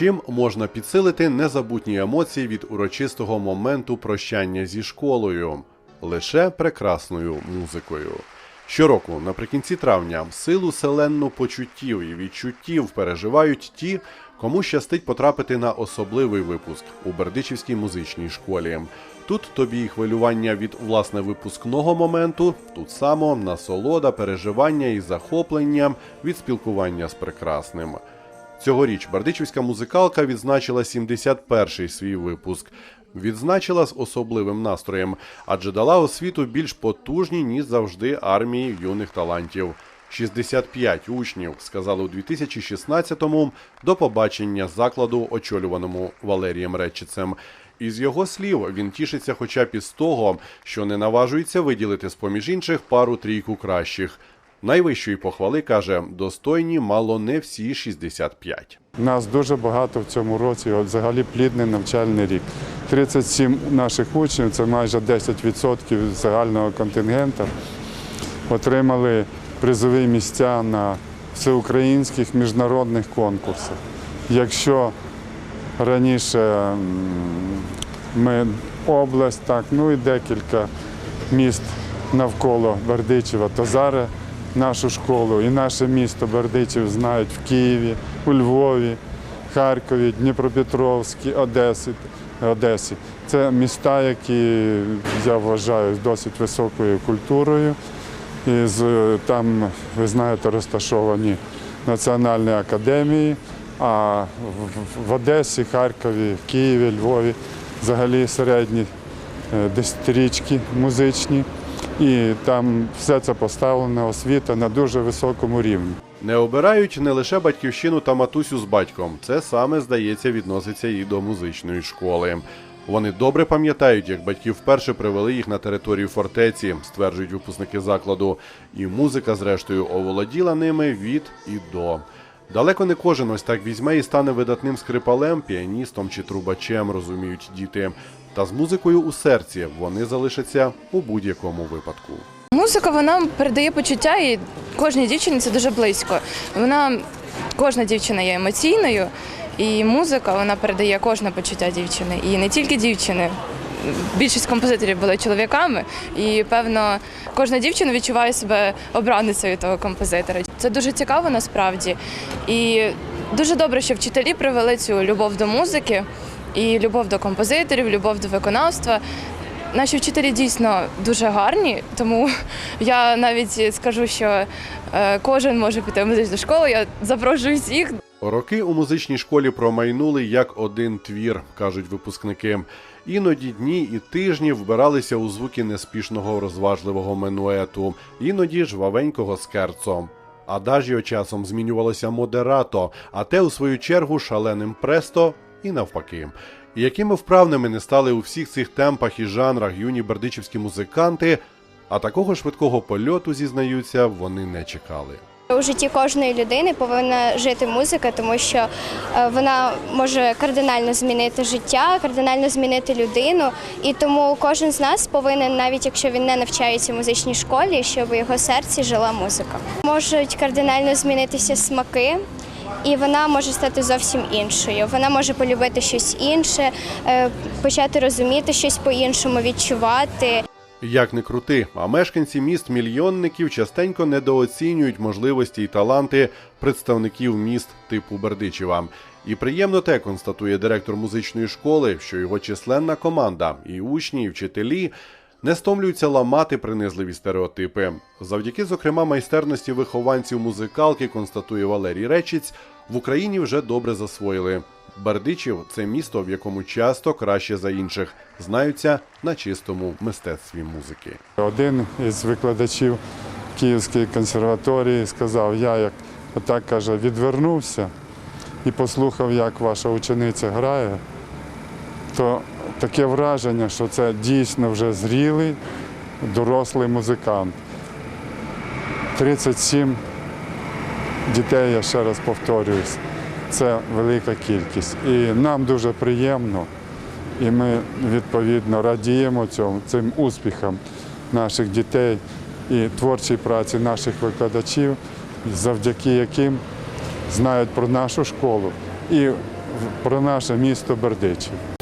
Чим можна підсилити незабутні емоції від урочистого моменту прощання зі школою? Лише прекрасною музикою. Щороку, наприкінці травня, силу селенну почуттів і відчуттів переживають ті, кому щастить потрапити на особливий випуск у Бердичівській музичній школі. Тут тобі і хвилювання від власне випускного моменту, тут само насолода, переживання і захоплення від спілкування з прекрасним. Цьогоріч Бердичівська музикалка відзначила 71-й свій випуск. Відзначила з особливим настроєм, адже дала освіту більш потужній, ніж завжди армії юних талантів. 65 учнів сказали у 2016-му до побачення закладу, очолюваному Валерієм Речицем. Із його слів, він тішиться хоча б із того, що не наважується виділити з поміж інших пару трійку кращих. Найвищої похвали каже, достойні мало не всі 65. Нас дуже багато в цьому році, от взагалі плідний навчальний рік. 37 наших учнів, це майже 10% загального контингенту, отримали призові місця на всеукраїнських міжнародних конкурсах. Якщо раніше ми область, так, ну і декілька міст навколо Бердичева, то зараз нашу школу і наше місто Бердичів знають в Києві, у Львові, Харкові, Дніпропетровській, Одесі. Одесі. Це міста, які я вважаю досить високою культурою. І там, ви знаєте, розташовані національні академії, а в, в Одесі, Харкові, Києві, Львові взагалі середні е, десятирічки музичні. І там все це поставлено освіта на дуже високому рівні. Не обирають не лише батьківщину та матусю з батьком. Це саме здається відноситься і до музичної школи. Вони добре пам'ятають, як батьки вперше привели їх на територію фортеці, стверджують випускники закладу. І музика, зрештою, оволоділа ними від і до. Далеко не кожен ось так візьме і стане видатним скрипалем, піаністом чи трубачем, розуміють діти. Та з музикою у серці вони залишаться у будь-якому випадку. Музика вона передає почуття, і кожній дівчині це дуже близько. Вона кожна дівчина є емоційною, і музика вона передає кожне почуття дівчини. І не тільки дівчини. Більшість композиторів були чоловіками, і певно кожна дівчина відчуває себе обраницею того композитора. Це дуже цікаво насправді. І дуже добре, що вчителі привели цю любов до музики і любов до композиторів, любов до виконавства. Наші вчителі дійсно дуже гарні, тому я навіть скажу, що е, кожен може піти в музичну школу. Я запрошую всіх. Роки у музичній школі промайнули як один твір, кажуть випускники. Іноді дні і тижні вбиралися у звуки неспішного розважливого менуету, іноді жвавенького скерцо. Адажіо часом змінювалося модерато, а те, у свою чергу, шаленим престо і навпаки. І якими вправними не стали у всіх цих темпах і жанрах юні бердичівські музиканти, а такого швидкого польоту, зізнаються, вони не чекали. У житті кожної людини повинна жити музика, тому що е, вона може кардинально змінити життя, кардинально змінити людину. І тому кожен з нас повинен, навіть якщо він не навчається в музичній школі, щоб у його серці жила музика. Можуть кардинально змінитися смаки. І вона може стати зовсім іншою. Вона може полюбити щось інше, е, почати розуміти щось по-іншому, відчувати. Як не крути, а мешканці міст мільйонників частенько недооцінюють можливості й таланти представників міст типу Бердичева. І приємно те констатує директор музичної школи, що його численна команда, і учні, і вчителі не стомлюються ламати принизливі стереотипи. Завдяки, зокрема, майстерності вихованців музикалки, констатує Валерій Речіць, в Україні вже добре засвоїли. Бердичів це місто, в якому часто краще за інших знаються на чистому мистецтві музики. Один із викладачів Київської консерваторії сказав, я як отак каже, відвернувся і послухав, як ваша учениця грає, то таке враження, що це дійсно вже зрілий, дорослий музикант. 37 дітей, я ще раз повторююсь, це велика кількість. І нам дуже приємно, і ми відповідно радіємо цьому, цим успіхам наших дітей і творчій праці наших викладачів, завдяки яким знають про нашу школу і про наше місто Бердичів.